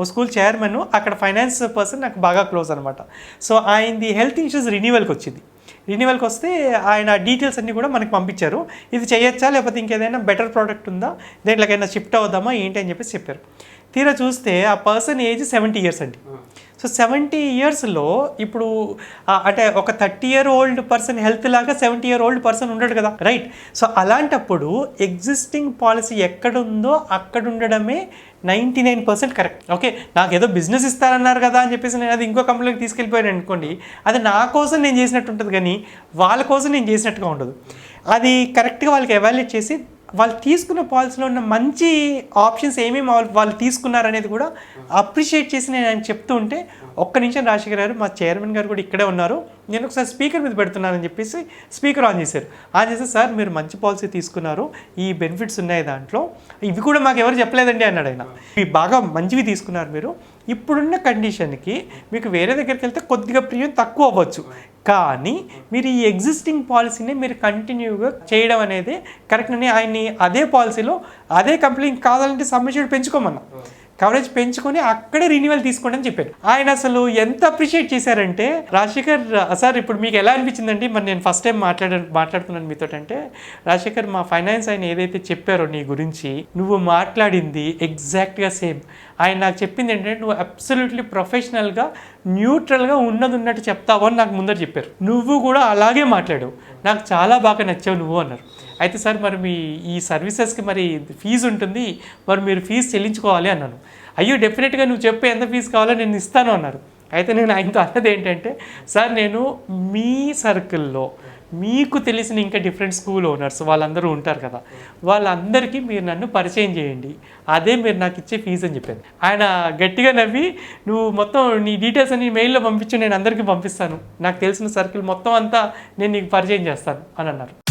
ఓ school chairman అక్కడ finance person నాకు బాగా క్లోజ్ అనమాట సో ఆయనది హెల్త్ ఇన్సూరెన్స్ రిన్యూవల్కి వచ్చింది. రిన్యూవల్కి వస్తే ఆయన డీటెయిల్స్ అన్నీ కూడా మనకి పంపించారు. ఇది చేయొచ్చా? లేకపోతే ఇంకేదైనా బెటర్ ప్రోడక్ట్ ఉందా? దేంట్లోకైనా షిఫ్ట్ అవుదామా? ఏంటి అని చెప్పేసి చెప్పారు. తీరా చూస్తే ఆ పర్సన్ ఏజ్ సెవెంటీ ఇయర్స్ అండి. సో సెవెంటీ ఇయర్స్లో ఇప్పుడు అంటే ఒక thirty year old person health లాగా సెవెంటీ ఇయర్ ఓల్డ్ పర్సన్ ఉండడు కదా రైట్ సో అలాంటప్పుడు ఎగ్జిస్టింగ్ పాలసీ ఎక్కడుందో అక్కడ ఉండడమే ninety nine percent correct okay నాకు ఏదో బిజినెస్ ఇస్తారన్నారు కదా అని చెప్పేసి నేను అది ఇంకో కంపెనీకి తీసుకెళ్ళిపోయాను అనుకోండి అది నా కోసం నేను చేసినట్టు ఉంటుంది కానీ వాళ్ళ కోసం నేను చేసినట్టుగా ఉండదు. అది కరెక్ట్గా వాళ్ళకి ఎవాల్యుయేట్ చేసి వాళ్ళు తీసుకున్న పాలసీలో ఉన్న మంచి ఆప్షన్స్ ఏమేమి వాళ్ళు వాళ్ళు తీసుకున్నారనేది కూడా అప్రిషియేట్ చేసి నేను ఆయన చెప్తూ ఉంటే ఒక్క నిమిషం రాజశేఖర్ గారు మా చైర్మన్ గారు కూడా ఇక్కడే ఉన్నారు. నేను ఒకసారి స్పీకర్ మీద పెడుతున్నానని చెప్పేసి స్పీకర్ ఆన్ చేశారు. ఆన్ చేస్తే సార్ మీరు మంచి పాలసీ తీసుకున్నారు. ఈ బెనిఫిట్స్ ఉన్నాయి దాంట్లో. ఇవి కూడా మాకు ఎవరు చెప్పలేదండి అన్నాడు ఆయన. ఇవి బాగా మంచివి తీసుకున్నారు మీరు. ఇప్పుడున్న కండిషన్కి మీకు వేరే దగ్గరికి వెళ్తే కొద్దిగా ప్రీమియం తక్కువ అవ్వచ్చు. కానీ మీరు ఈ ఎగ్జిస్టింగ్ పాలసీని మీరు కంటిన్యూగా చేయడం అనేది కరెక్ట్ అని ఆయన్ని అదే పాలసీలో అదే కంపెనీ కావాలంటే సబ్మిషన్ పెంచుకోమన్నా. కవరేజ్ పెంచుకొని అక్కడే రిన్యూవల్ తీసుకోండి అని చెప్పారు ఆయన అసలు ఎంత అప్రిషియేట్ చేశారంటే రాజశేఖర్ సార్ ఇప్పుడు మీకు ఎలా అనిపించిందండి? మరి నేను ఫస్ట్ టైం మాట్లాడ మాట్లాడుతున్నాను మీతో అంటే రాజశేఖర్ మా ఫైనాన్స్ ఆయన ఏదైతే చెప్పారో నీ గురించి నువ్వు మాట్లాడింది ఎగ్జాక్ట్గా సేమ్ ఆయన నాకు చెప్పింది ఏంటంటే నువ్వు అబ్సల్యూట్లీ ప్రొఫెషనల్గా న్యూట్రల్గా ఉన్నది ఉన్నట్టు చెప్తావు అని నాకు ముందర చెప్పారు. నువ్వు కూడా అలాగే మాట్లాడావు నాకు చాలా బాగా నచ్చావు నువ్వు అన్నారు. అయితే సార్ మరి మీ ఈ సర్వీసెస్కి మరి ఫీజు ఉంటుంది. మరి మీరు ఫీజు చెల్లించుకోవాలి అన్నాను. అయ్యో డెఫినెట్గా నువ్వు చెప్పే ఎంత ఫీజు కావాలో నేను ఇస్తాను అన్నారు. అయితే నేను ఆయనతో అన్నది ఏంటంటే సార్ నేను మీ సర్కిల్లో మీకు తెలిసిన ఇంకా డిఫరెంట్ స్కూల్ ఓనర్స్ వాళ్ళందరూ ఉంటారు కదా వాళ్ళందరికీ మీరు నన్ను పరిచయం చేయండి. అదే మీరు నాకు ఇచ్చే ఫీజు అని చెప్పాను ఆయన గట్టిగా నవ్వి నువ్వు మొత్తం నీ డీటెయిల్స్ అన్ని మెయిల్లో పంపించు నేను అందరికీ పంపిస్తాను. నాకు తెలిసిన సర్కిల్ మొత్తం అంతా నేను నీకు పరిచయం చేస్తాను. అని అన్నారు.